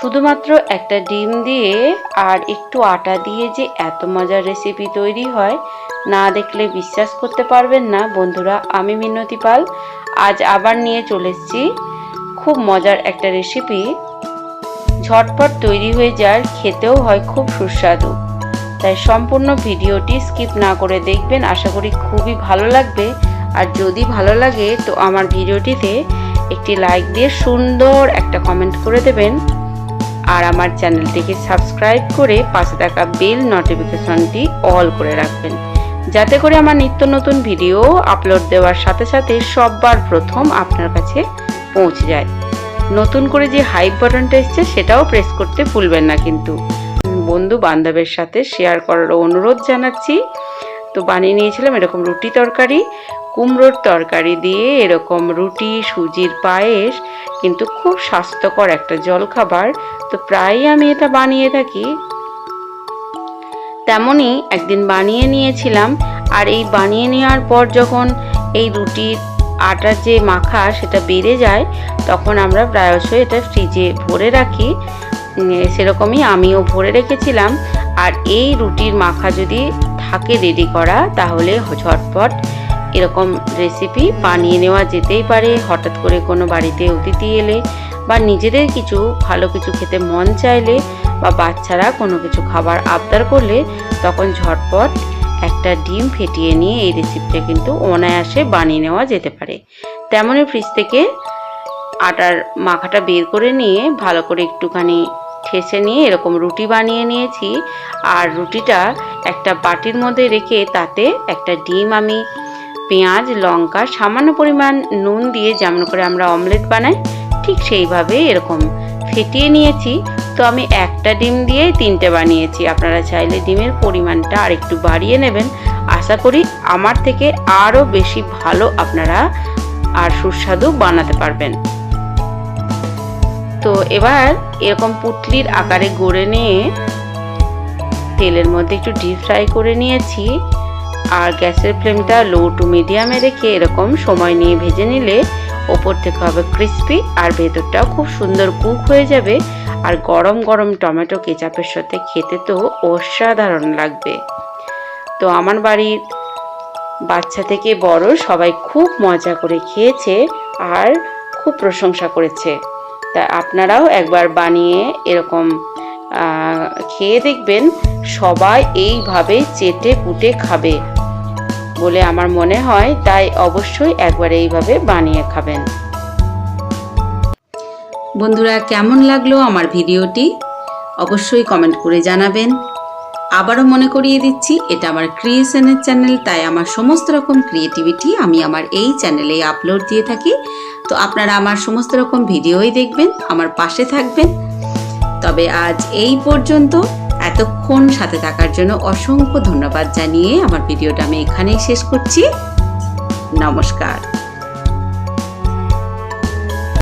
শুধুমাত্র একটা ডিম দিয়ে আর একটু আটা দিয়ে যে এত মজার রেসিপি তৈরি হয়, না দেখলে বিশ্বাস করতে পারবেন না। বন্ধুরা, আমি মিনতি পাল, আজ আবার নিয়ে চলে এসেছি খুব মজার একটা রেসিপি ঝটপট তৈরি হয়ে যায় খেতেও হয় খুব সুস্বাদু। তাই সম্পূর্ণ ভিডিওটি স্কিপ না করে দেখবেন, আশা করি খুবই ভালো লাগবে। আর যদি ভালো লাগে, তো আমার ভিডিওটিতে একটি লাইক দিয়ে সুন্দর একটা কমেন্ট করে দেবেন। আর আমার চ্যানেলটিকে সাবস্ক্রাইব করে পাশে থাকা বেল নোটিফিকেশনটি অল করে রাখবেন। যাতে করে আমার নিত্য নতুন ভিডিও আপলোড দেওয়ার সাথে সাথে সববার প্রথম আপনার কাছে পৌঁছে যায়। নতুন করে যে হাইপ বাটনটা এসছে সেটাও প্রেস করতে ভুলবেন না কিন্তু। বন্ধু বান্ধবের সাথে শেয়ার করার অনুরোধ জানাচ্ছি। তো বানিয়ে নিয়েছিলাম এরকম রুটি তরকারি, কুমড়োর তরকারি দিয়ে এরকম রুটি, সুজির পায়েস কিন্তু খুব স্বাস্থ্যকর একটা জলখাবার। তো প্রায়ই আমি এটা বানিয়ে থাকি। তেমনই একদিন বানিয়ে নিয়েছিলাম। আর এই বানিয়ে নেওয়ার পর যখন এই রুটির আটার যে মাখা সেটা বেড়ে যায়, তখন আমরা প্রায়শই এটা ফ্রিজে ভরে রাখি। সেরকমই আমিও ভরে রেখেছিলাম। আর এই রুটির মাখা যদি থাকে রেডি করা, তাহলে ঝটপট এরকম রেসিপি বানিয়ে নেওয়া যেতেই পারে। হঠাৎ করে কোনো বাড়িতে অতিথি এলে বা নিজেদের কিছু, ভালো কিছু খেতে মন চাইলে বা বাচ্চারা কোনো কিছু খাবার আবদার করলে তখন ঝটপট একটা ডিম ফেটিয়ে নিয়ে এই রেসিপিটা কিন্তু অনায়াসে বানিয়ে নেওয়া যেতে পারে। তেমনই ফ্রিজ থেকে আটার মাখাটা বের করে নিয়ে ভালো করে একটুখানি ঠেসে নিয়ে এরকম রুটি বানিয়ে নিয়েছি। আর রুটিটা একটা বাটির মধ্যে রেখে তাতে একটা ডিম আমি পেঁয়াজ, লঙ্কা, সামান্য পরিমাণ নুন দিয়ে যেমন করে আমরা অমলেট বানাই, ঠিক সেইভাবে এরকম ফেটিয়ে নিয়েছি। তো আমি একটা ডিম দিয়ে তিনটে বানিয়েছি। আপনারা চাইলে ডিমের পরিমাণটা আর একটু বাড়িয়ে নেবেন। আশা করি আমার থেকে আরও বেশি ভালো আপনারা আর সুস্বাদু বানাতে পারবেন। তো এবার এরকম পুটলির আকারে গড়ে নিয়ে তেলের মধ্যে একটু ডিপ ফ্রাই করে নিয়েছি। আর গ্যাসের ফ্লেমটা লো টু মিডিয়ামে রেখে এরকম সময় নিয়ে ভেজে নিলে ওপর থেকে হবে ক্রিস্পি আর ভেতরটাও খুব সুন্দর কুক হয়ে যাবে। আর গরম গরম টমেটো কেচাপের সাথে খেতে তো অসাধারণ লাগবে। তো আমার বাড়ির বাচ্চা থেকে বড় সবাই খুব মজা করে খেয়েছে আর খুব প্রশংসা করেছে। তা আপনারাও একবার বানিয়ে এরকম খেয়ে দেখবেন সবাই এইভাবে চেটে পুটে খাবে বলে আমার মনে হয়, তাই অবশ্যই একবার এইভাবে বানিয়ে খাবেন। বন্ধুরা, কেমন লাগল আমার ভিডিওটি? অবশ্যই কমেন্ট করে জানাবেন। আবারও মনে করিয়ে দিচ্ছি, এটা আমার ক্রিয়েশনের চ্যানেল, তাই আমার সমস্ত রকম ক্রিয়েটিভিটি আমি আমার এই চ্যানেলে আপলোড দিয়ে থাকি। তো আপনারা আমার সমস্ত রকম ভিডিওই দেখবেন, আমার পাশে থাকবেন। তবে আজ এই পর্যন্ত। এতক্ষণ সাথে থাকার জন্য অসংখ্য ধন্যবাদ জানিয়ে আমার ভিডিওটা আমি এখানেই শেষ করছি। নমস্কার।